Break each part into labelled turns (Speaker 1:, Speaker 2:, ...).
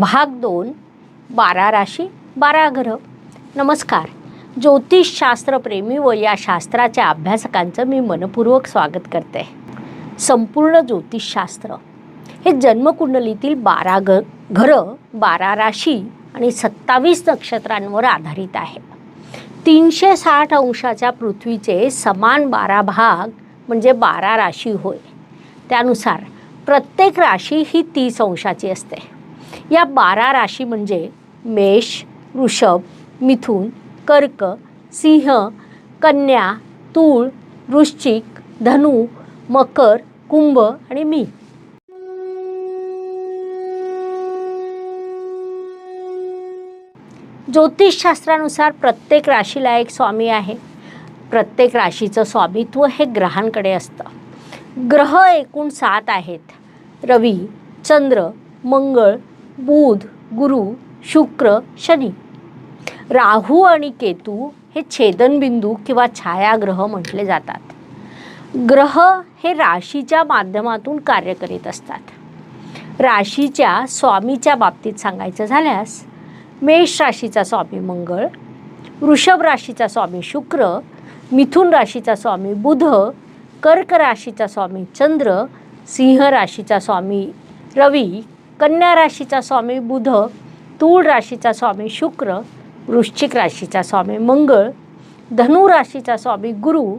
Speaker 1: भाग दोन बारा राशी बारा ग्रह. नमस्कार. ज्योतिषशास्त्रप्रेमी व या शास्त्राच्या अभ्यासकांचं मी मनपूर्वक स्वागत करते. संपूर्ण ज्योतिषशास्त्र हे जन्मकुंडलीतील बारा ग घरं बारा राशी आणि सत्तावीस नक्षत्रांवर आधारित आहे. तीनशे साठ अंशाच्या पृथ्वीचे समान बारा भाग म्हणजे बारा राशी होय. त्यानुसार प्रत्येक राशी ही तीस अंशाची असते. या बारा राशी म्हणजे मेष वृषभ मिथुन कर्क सिंह कन्या तूळ वृश्चिक धनु मकर कुंभ आणि मी. ज्योतिषशास्त्रानुसार प्रत्येक राशीला एक स्वामी आहे. प्रत्येक राशीचं स्वामित्व हे ग्रहांकडे असतं. ग्रह एकूण सात आहेत. रवी चंद्र मंगळ बुध गुरु शुक्र शनी. राहू आणि केतू हे छेदनबिंदू किंवा छायाग्रह म्हटले जातात. ग्रह हे राशीच्या माध्यमातून कार्य करीत असतात. राशीच्या स्वामीच्या बाबतीत सांगायचं झाल्यास मेष राशीचा स्वामी मंगळ वृषभ राशीचा स्वामी शुक्र मिथुन राशीचा स्वामी बुध कर्क राशीचा स्वामी चंद्र सिंह राशीचा स्वामी रवी कन्या राशीचा स्वामी बुध तूळ राशीचा स्वामी शुक्र वृश्चिक राशीचा स्वामी मंगळ धनु राशीचा स्वामी गुरु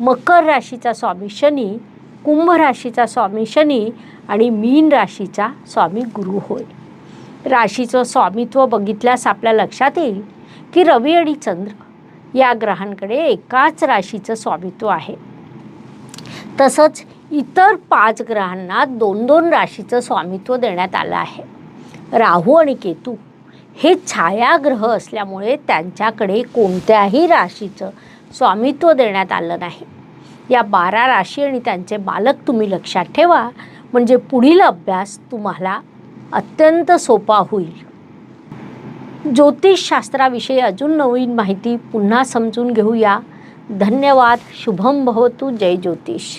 Speaker 1: मकर राशीचा स्वामी शनी कुंभ राशीचा स्वामी शनी आणि मीन राशीचा स्वामी गुरु होय. राशीचं स्वामित्व बघितल्यास आपल्या लक्षात येईल की रवी आणि चंद्र या ग्रहांकडे एकाच राशीचं स्वामित्व आहे. तसंच इतर पाच ग्रहांना दोन दोन राशीचं स्वामित्व देण्यात आलं आहे. राहू आणि केतू हे छायाग्रह असल्यामुळे त्यांच्याकडे कोणत्याही राशीचं स्वामित्व देण्यात आलं नाही. या बारा राशी आणि त्यांचे बालक तुम्ही लक्षात ठेवा. म्हणजे पुढील अभ्यास तुम्हाला अत्यंत सोपा होईल. ज्योतिषशास्त्राविषयी अजून नवीन माहिती पुन्हा समजून घेऊया. धन्यवाद. शुभम भवतु. जय ज्योतिष.